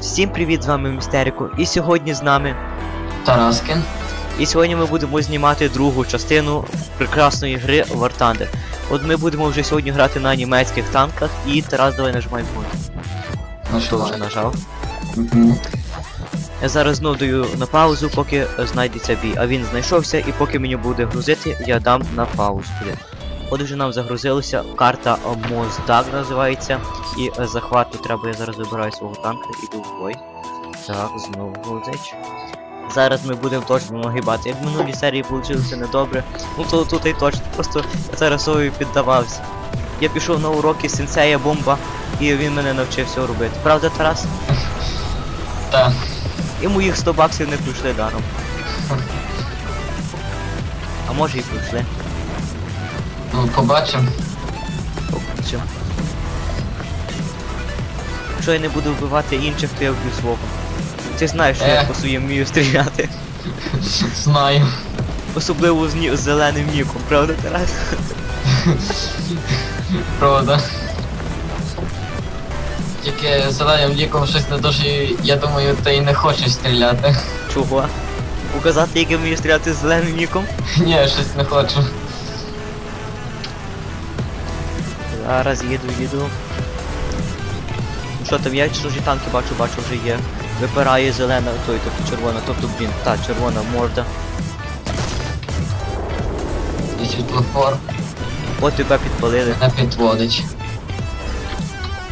Всім привіт, з вами Містерико. І сьогодні з нами. Тараскин. І сьогодні ми будемо знімати другу частину прекрасної гри War Thunder. От ми будемо вже сьогодні грати на німецьких танках і Тарас давай нажимай бой. Хто вже нажав? Я зараз знов даю на паузу, поки знайдеться бій. А він знайшовся, і поки мені буде грузити, я дам на паузу. От вже нам загрузилася карта Моздак називається. І е, захвату треба, я зараз вибираю свого танка і йду в бой. Так, знову грузить. Зараз ми будемо точно нагибати. Як в минулій серії вийшло недобре. Ну то тут і точно. Просто я зараз піддавався. Я пішов на уроки сенсея бомба, і він мене навчив все робити. Правда, Тарас? Та. І моїх 100 баксів не пройшли даром. А може і пройшли. Ну, побачимо. Все. Якщо я не буду вбивати інших, то я вб'ю свого. Ти знаєш, що я Е. по своїм вмію стріляти. Знаю. Особливо з, ні... з зеленим ніком, правда, Тарас? Правда. Тільки зеленим ліком щось не дуже, я думаю, ти і не хочеш стріляти. Чого? Показати, як я вмію стріляти з зеленим ніком? Ні, щось не хочу. Зараз їду, їду. Що там є чужі танки, бачу, бачу, вже є. Випирає зелена, той, тобто червона, тобто, блін, та, червона морда. І світлофор От тебе підпалили. не підводить.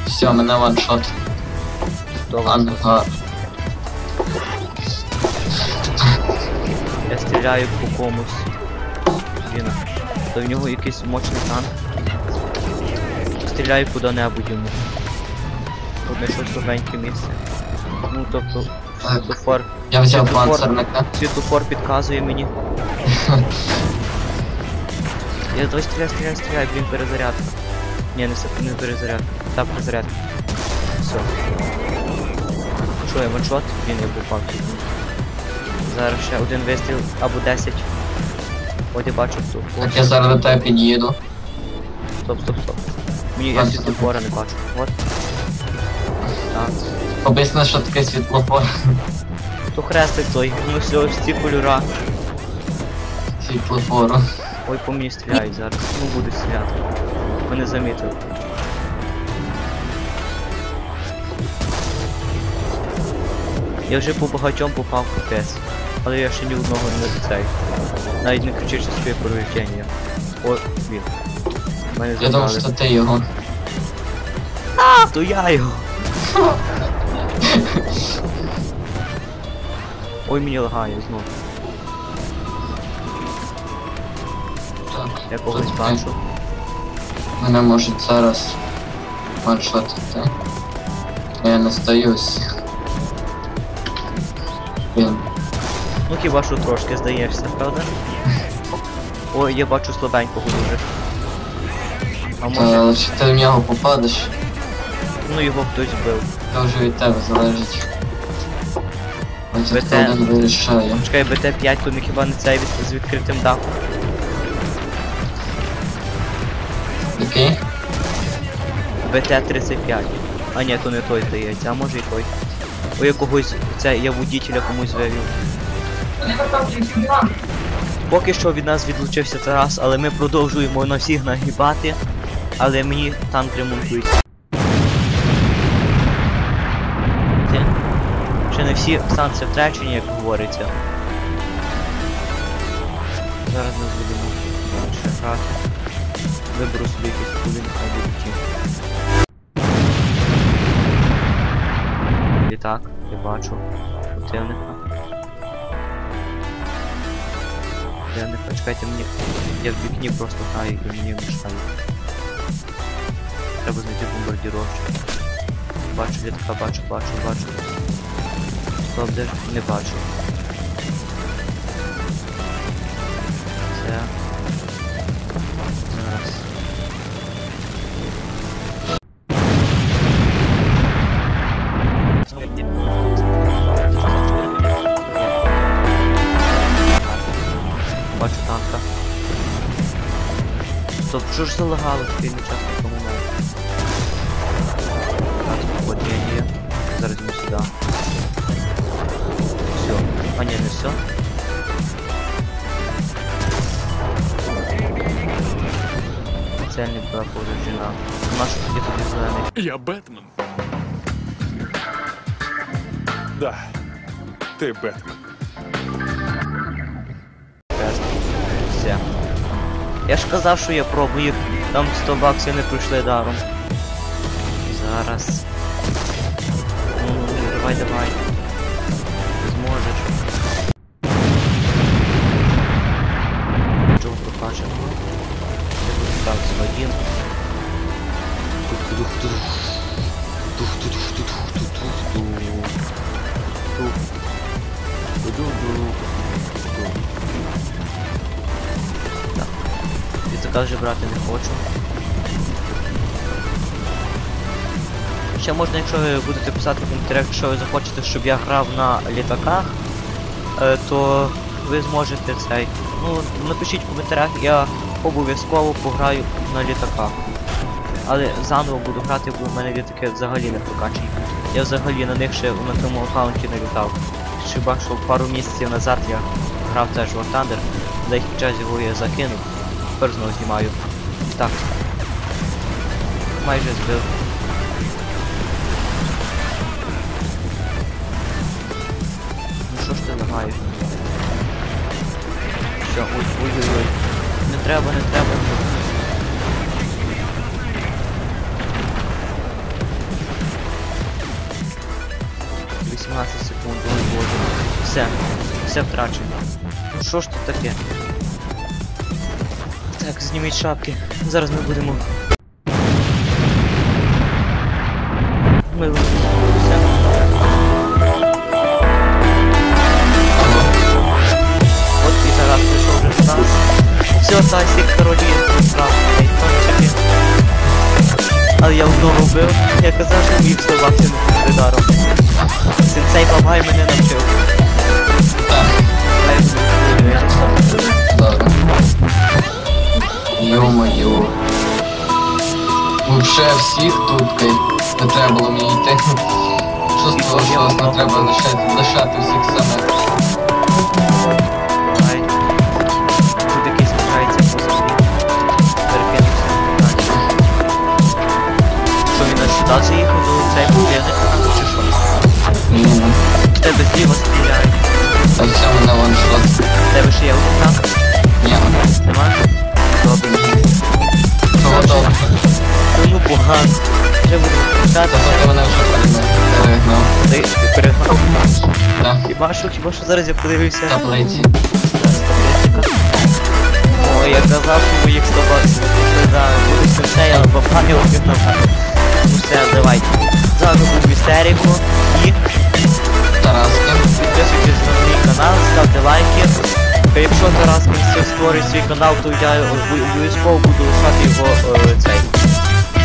Все, мене ваншот. Ангар. Я стріляю по комусь. Він. То в нього якийсь мощний танк. Стріляю куди-небудь йому. Одне щось слабеньке місце. Ну тобто, світлофор. Я взяв Світлофор. панцерника. Світлофор підказує мені. Я давай стріляй, стріляй, стріляй, блін, перезарядка. Ні, не, не перезарядка. Та перезарядка. Все. Що, я ваншот? Він я попав. Зараз ще один вистріл або 10. От я бачу хто. Так я зараз до тебе під'їду. Стоп, стоп, стоп. Мені я світлофора не бачу. От. Так. Об'ясни, що таке світлофор. То хрестик той, ну все, ось ці кольора. Світлофору. Ой, по мені стріляють зараз. Ну буду стріляти. Мене замітили. Я вже по багатьом попав в капець. Але я ще ні одного не цей. Навіть не кричиш за своє проведення. О, він. Мене Я думав, що ти його. А, то я його. Ой, мені лагає знов. Так. Я когось бачу. Мене можуть зараз ваншотити. Я не стаюсь. Блін. Ну хіба що трошки здаєшся, правда? Ой, я бачу слабенького дуже. А може, але чи ти в нього попадеш, ну його хтось вбив. то вже від тебе залежить. Ось БТ. хто один вирішає. Чекай, БТ-5, то не хіба не цей від, з відкритим дахом. Який? БТ-35. А ні, то не той здається, а може і той. Ой, я когось, це я водителя комусь вивів. Поки що від нас відлучився Тарас, але ми продовжуємо на всіх нагибати. Але мені танк ремонтується. Ти- Ще не всі станції втрачені, як говориться. Зараз ми будемо далі грати. Виберу собі кулі, нехай буде ті. Літак, я бачу противника. Противника, чекайте мені. Я в вікні просто граю і мені мешкає. Треба знайти бомбардіровщик. Бачу літака, бачу, бачу, бачу. Стоп, де ж? Не бачу. Це. Зараз. Бачу танка. Стоп, що ж залагало в такий нечасний начальник была вооружена. Маша где-то без нами. Я Бэтмен. Да, ты Бэтмен. Все. Я ж казав, що я пробую. Там 100 баксів не пройшли даром. Зараз. Ну, давай, давай. Вже брати не хочу. Ще можна, якщо ви будете писати в коментарях, якщо ви захочете, щоб я грав на літаках, е, то ви зможете цей. Ну, напишіть в коментарях, я обов'язково пограю на літаках. Але заново буду грати, бо в мене літаки взагалі не прокачені. Я взагалі на них ще на тому аккаунті не літав. Хіба що пару місяців назад я грав теж в Thunder, деякий час його я закинув. Тепер знову знімаю. Так. Майже збив. Ну що ж ти лагаєш? Що, ой, ой, ой, ой. Не треба, не треба. Вісімнадцять секунд, ой боже. Все, все втрачено. Ну що ж тут таке? Зніміть шапки. Зараз ми будемо. Ми все. От і Тарас прийшов вже нас. Все, Тасік, королі, справді, кончики. Але я одного вбив. Я казав, що міг 100 баксів не пішли даром. Сенсей Бабай мене навчив. Так, Йо-моє. Вообще всіх тут не треба було мені йти. Що з того, що не треба лишати, лишати всіх самих. Ти перегнав. Так, Хіба що, хіба що зараз я подивився. таблиці. Ой, я казав, що 100 баксів не да, буде сенсей, але бабаю один на Ну все, давайте. Зараз був істерику і Тараски. підписуйтесь на мій канал, ставте лайки. Та якщо Тарас Мінцев створить свій канал, то я обов'язково буду лишати його е, цей.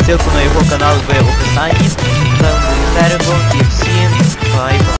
Ссылку на його канал в описанні. Там був істерику і всім бай-бай.